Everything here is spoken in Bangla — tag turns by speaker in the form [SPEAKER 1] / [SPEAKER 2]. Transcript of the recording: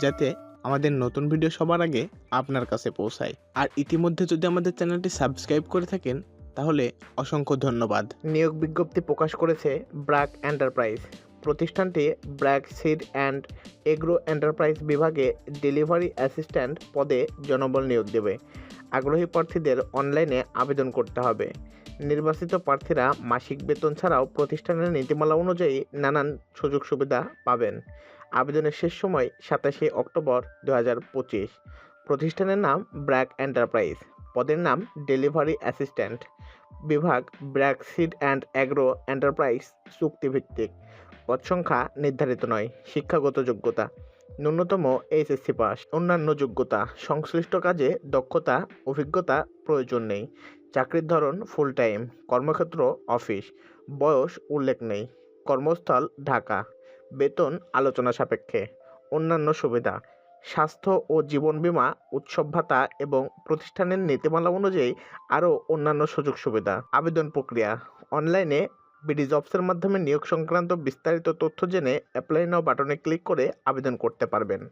[SPEAKER 1] যাতে আমাদের নতুন ভিডিও সবার আগে আপনার কাছে পৌঁছায়। আর ইতিমধ্যে যদি আমাদের চ্যানেলটি সাবস্ক্রাইব করে থাকেন, তাহলে অসংখ্য ধন্যবাদ।
[SPEAKER 2] নিয়োগ বিজ্ঞপ্তি প্রকাশ করেছে ব্র্যাক এন্টারপ্রাইজ। প্রতিষ্ঠানটি BRAC seed and agro enterprise বিভাগে ডেলিভারি অ্যাসিস্ট্যান্ট পদে জনবল নিয়োগ দেবে। আগ্রহী প্রার্থীদের অনলাইনে আবেদন করতে হবে। নির্বাচিত প্রার্থীরা মাসিক বেতন ছাড়াও প্রতিষ্ঠানের নীতিমালা অনুযায়ী নানান সুযোগ সুবিধা পাবেন। আবেদনের শেষ সময় সাতাশে অক্টোবর দু হাজার পঁচিশ। প্রতিষ্ঠানের নাম ব্র্যাক এন্টারপ্রাইজ। পদের নাম ডেলিভারি অ্যাসিস্ট্যান্ট। বিভাগ BRAC seed and agro enterprise চুক্তিভিত্তিক। পদ সংখ্যা নির্ধারিত নয়, শিক্ষাগত যোগ্যতা। ন্যূনতম এইচএসসি পাস। অন্যান্য যোগ্যতা, সংশ্লিষ্ট কাজে দক্ষতা, অভিজ্ঞতা প্রয়োজন নেই। চাকরির ধরন ফুল টাইম কর্মক্ষেত্র অফিস বয়স উল্লেখ নেই। কর্মস্থল, ঢাকা। বেতন আলোচনা সাপেক্ষে। অন্যান্য সুবিধা, স্বাস্থ্য ও জীবন বীমা, উৎসব ভাতা এবং প্রতিষ্ঠানের নীতিমালা অনুযায়ী আরও অন্যান্য সুযোগ সুবিধা। আবেদন প্রক্রিয়া, অনলাইনে বিডি জবসের মাধ্যমে নিয়োগ সংক্রান্ত বিস্তারিত তথ্য জেনে অ্যাপ্লাই নাও বাটনে ক্লিক করে আবেদন করতে পারবেন।